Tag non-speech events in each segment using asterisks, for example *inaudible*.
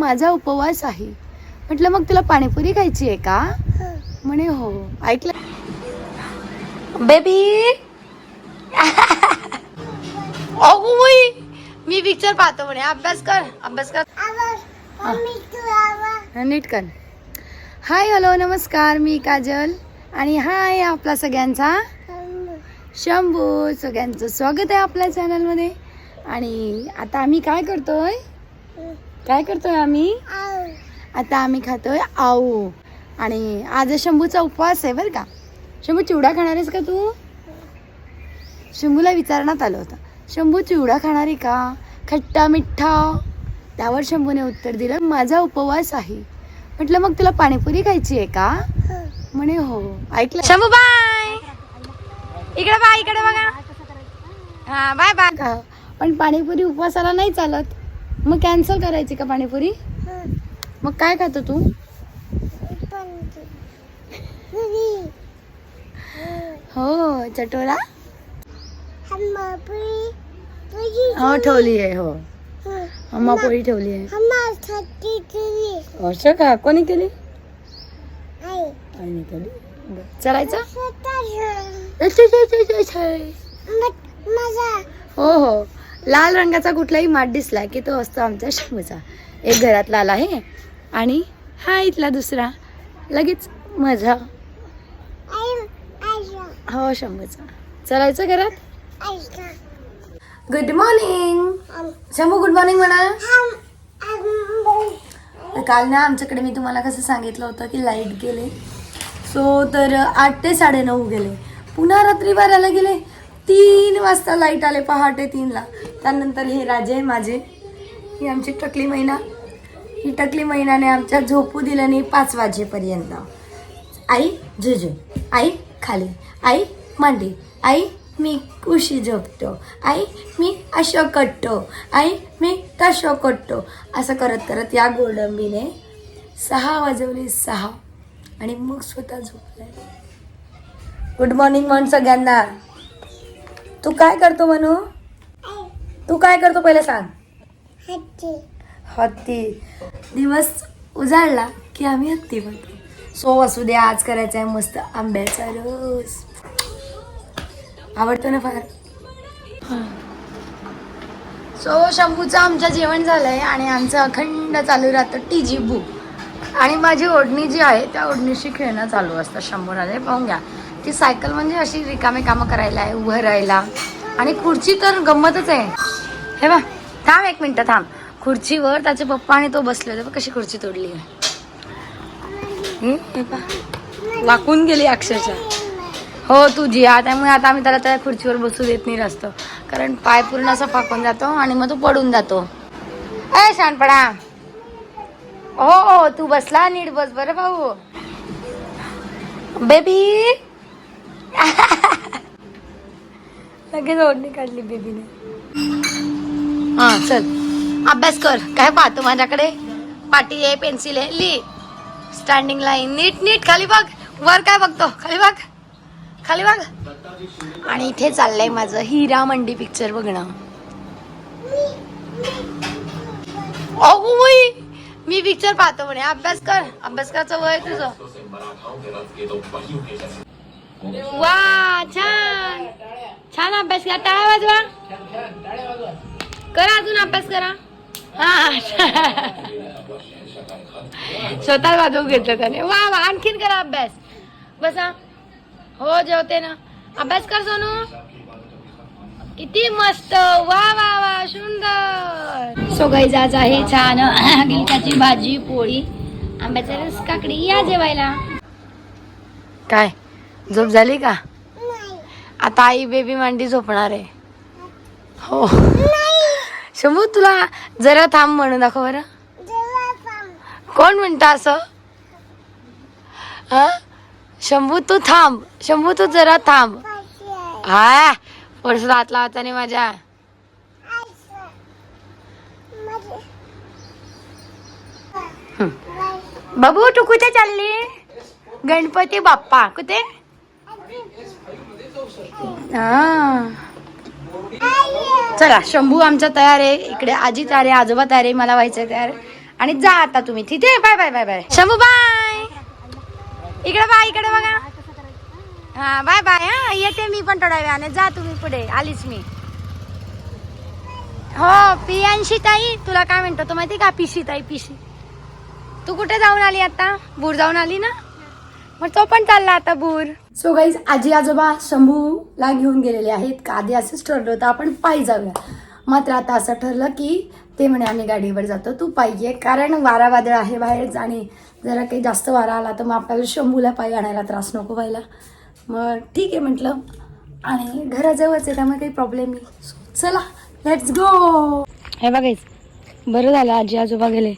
माझा उपवास आहे. म्हटलं मग तुला पाणीपुरी खायची आहे का? म्हणे हो. ऐकलं? बेबी! अगो बाई मी पिक्चर पाहतो म्हणे. अभ्यास कर अभ्यास कर. नीट कर. हाय हॅलो नमस्कार. मी काजल. आणि हाय आपला सगळ्यांचा. शंभू. सगळ्यांचं स्वागत आहे आपल्या चॅनलमध्ये आणि आता आम्ही काय करतोय? काय करतोय आम्ही? आता आम्ही खातोय आऊ. आणि आज शंभूचा उपवास आहे बरं का. शंभू चिवडा खाणार आहेस का तू? शंभूला विचारण्यात आलं होतं. शंभू चिवडा खाणार आहे का? खट्टा मिठ्ठा? त्यावर शंभूने उत्तर दिलं माझा उपवास आहे. म्हटलं मग तुला पाणीपुरी खायची आहे का? म्हणे हो. ऐकलं? शंभू बाय. इकडे बाय इकडे बघा. हा बाय बाय. का पण पाणीपुरी उपवासाला नाही चालत. मग कॅन्सल करायची का पाणीपुरी? मग काय खातो तू? हो चटोरा हो ठेवली आहे हो. अम्मा पोळी ठेवली आहे. असं का? कोणी केली? आईने केली. चलायचं. हो हो. लाल रंगाचा कुठलाही माठ दिसला की तो असतो आमचा शंभूचा. एक घरात लाल आहे आणि हा इथला दुसरा. लगेच माझा. हो शंभूचा. चलायचं घरात? Good morning Shambhu good morning म्हणा. काल ना आमच्याकडे मी तुम्हाला कसं सांगितलं होतं की लाइट गेले. सो तर आठ ते साडेनऊ गेले. पुन्हा रात्री बाराला गेले. तीन वाजता लाइट आले पहाटे तीनला. त्यानंतर हे राजे माझे. ही आमची टकली महिना ही टकली महिनाने आमच्या झोपू दिलं नाही पाच वाजेपर्यंत. आई झुजू आई खाली. आई मांडी. आई मी उशी झोपतो. आई मी अशो कटतो आई मी तशो कटतो असं करत करत या गोडंबीने सहा वाजवले सहा. आणि मग स्वतः झोपलाय. गुड मॉर्निंग म्हण सगळ्यांना. तू काय करतो म्हणू तू काय करतो पहिले सांग. हत्ती. दिवस उजाडला की आम्ही हत्ती बनतो सो असू द्या आज करायचा आहे मस्त आंब्याचा रस. आवडतो ना फार? सो शंभूचं आमचं जेवण झालंय आणि आमचं अखंड चालू राहतं टी जी बुक. आणि माझी ओढणी जी आहे त्या ओढणीशी खेळणं चालू असतं. शंभूराजे पाहून घ्या. ती सायकल म्हणजे अशी रिकामे कामं करायला आहे उभं राहायला. आणि खुर्ची तर गंमतच आहे. हे बा थांब एक मिनटं थांब. खुर्चीवर त्याचे पप्पा आणि तो बसले होते कशी खुर्ची तोडली आहे. वाकून गेली अक्षरशः. हो तुझी हा त्यामुळे आता आम्ही त्याला त्या खुर्चीवर बसू देत नाही जास्त कारण पाय पूर्ण असा फाकून जातो आणि मग तो पडून जातो. ए शानपणा. हो हो तू बसला नीट बस बरं भाऊ. बेबी लगेच ओढणी काढली बेबीने. हा चल. अभ्यास कर. काय पाहतो माझ्याकडे? पाटी आहे पेन्सिल आहे ली. स्टँडिंग लाईन नीट नीट. खाली बघ. वर काय बघतो? खाली बघ. खाली बघ. आणि इथे चाललंय माझं हिरा मंडी पिक्चर बघणं. अगो बाई मी पिक्चर पाहतो म्हणे. अभ्यास कर. अभ्यास करायचं वय तुझं. वा छान. छान अभ्यास करा टाळ्या वाजवा. करा अजून अभ्यास करा. हा स्वतः वाजवून घेतलं त्याने. वा वा आणखीन करा अभ्यास. बसा. हो जेवते ना. अभ्यास कर सोनू. किती मस्त. वा वा वा सुंदर. सो गाईज आहे छान *clears throat* गिलकाची भाजी पोळी आंब्याचा रस काकडी या जेवायला. काय? झोप झाली का? आता आई बेबी मांडी झोपणार आहे. हो. शंभू तुला जरा थांब म्हणून दाखव बरं. कोण म्हणता असं? हा? शंभू तू थांब. शंभू तू जरा थांब. हा. परस हात लावता नाही माझ्या बाबू तू कुठे चालली? गणपती बाप्पा. कुठे? हा. चला शंभू आमचा तयार आहे. इकडे आजी तयार आहे आजोबा तयार आहे मला व्हायचं तयार. आणि जा आता तुम्ही. तिथे bye bye bye bye. Shambhu bye. इकडे बाय इकडे बघा. हा बाय बाय. हा येते मी पण थोड्या वेळाने. जा तुम्ही पुढे. आलीच मी. हो पियांशी ताई तुला काय म्हणतो? तो माहिती का? पिशी ताई पिशी. तू कुठे जाऊन आली आता? बूर जाऊन आली ना? मग तो पण चालला आता बूर सो गाईज आजी आजोबा शंभूला घेऊन गेलेले आहेत. का आधी असंच ठरलं होतं. आपण पायी जाऊया. मात्र आता असं ठरलं की ते म्हणे आम्ही गाडीवर जातो. तू पायी ये. कारण वारा वादळ आहे बाहेर आणि जरा काही जास्त वारा आला तर मग आपल्याला शंभूला पायी आणायला त्रास नको व्हायला. मग ठीक आहे म्हटलं. आणि घराजवळच आहे त्यामुळे काही प्रॉब्लेम नाही. चला लेट्स गो हे बघायच बरं झालं. आजी आजोबा गेले.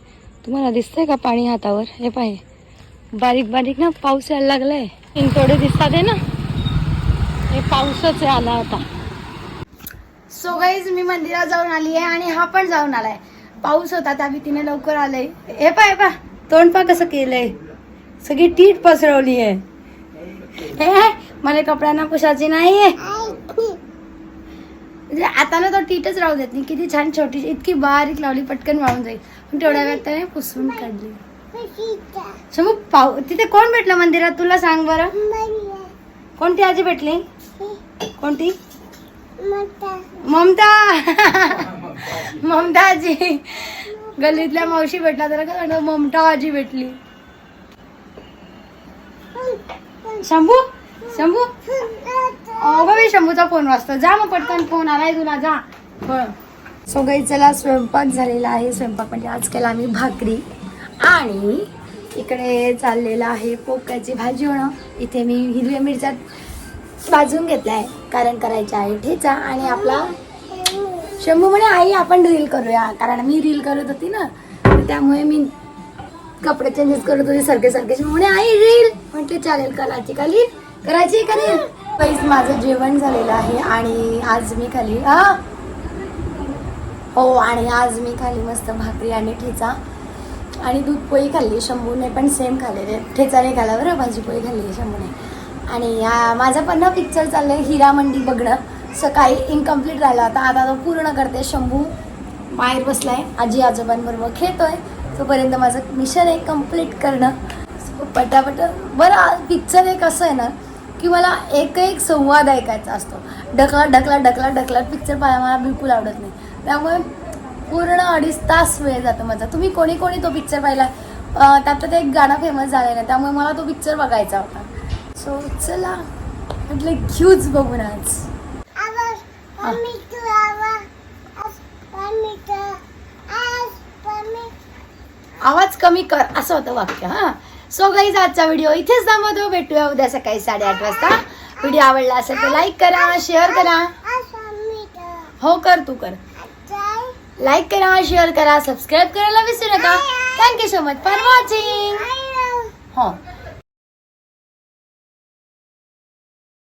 तुम्हाला दिसतंय का पाणी हातावर? हे पाहिजे बारीक बारीक ना पाऊस यायला लागलाय. थोडे दिसतात आहे ना. हे पाऊसच आला होता सो गाईज मी मंदिरात जाऊन आली आहे आणि हा पण जाऊन आलाय. पाऊस होता त्या भीतीने लवकर आलंय. हे पा हे पा तोंड पा कसं केलंय. सगळी टीट पसरवली आहे हे मला कपड्यांना पुसायची नाहीये. म्हणजे आता ना तो टीटच राहू देत नाही. किती छान छोटी इतकी बारीक लावली पटकन वाळून जाईल. पण तेवढ्या वेळात त्याने पुसून काढली. मग पाऊ तिथे कोण भेटलं मंदिरात? तुला सांग बरं. कोणती आजी भेटली? कोणती? ममता. ममता. आजी. गल्लीतल्या मावशी भेटला तर का ममता आजी भेटली. शंभू? शंभू? अगं बाई शंभूचा फोन वाजतो. जा मग पटकन फोन आलाय तुला जा. सो काही चला स्वयंपाक झालेला आहे. स्वयंपाक म्हणजे आज केला आम्ही भाकरी. आणि इकडे चाललेलं आहे पोक्याची भाजी होणं. इथे मी हिरव्या मिरच्या भाजून घेतला आहे कारण करायचे आहे ठेचा आणि आपला शंभू म्हणे आई आपण रील करूया. कारण मी रील करत होती ना त्यामुळे मी कपडे चेंजेस करत होते सारखे सारखे. म्हणे आई रील म्हटले चालेल करायची खाली रील करायची का नाही पैस माझं जेवण झालेलं आहे आणि आज मी खाली हा हो आणि आज मी खाली मस्त भाकरी आणि ठेचा आणि दूध पोळी खाल्ली शंभूने पण सेम खाल्ले. ठेचाने खाला बरं भाजी पोळी खाल्ली शंभूने. आणि आ, माझं पण ना पिक्चर चाललंय हिरा मंडी बघणं. सकाळी इनकम्प्लीट राहिला होता आता तो पूर्ण करते. शंभू बाहेर बसलाय. आजी आजोबांबरोबर खेळतोय. तोपर्यंत माझं मिशन आहे कंप्लीट करणं. पटापट. बरं पिक्चर एक असं आहे ना की मला एक एक संवाद ऐकायचा असतो. ढकला ढकला ढकला ढकला पिक्चर पाहायला मला बिलकुल आवडत नाही. त्यामुळे पूर्ण अडीच तास वेळ जातो माझा. तुम्ही कोणी कोणी तो पिक्चर पाहिला? त्यात ते एक गाणं फेमस झालेलं आहे. त्यामुळे मला तो पिक्चर बघायचा होता. सो चला. म्हटलं घेऊच बघून आज. आवाज कमी कर. असं होतं वाक्य हा. सो गाईज आजचा व्हिडिओ इथेच थांबवतो. भेटूया उद्या सकाळी साडेआठ वाजता. व्हिडिओ आवडला असेल तर लाईक करा शेअर करा. हो कर तू कर. लाईक करा शेअर करा सबस्क्राईब करायला विसरू नका. Thank you so much for watching हो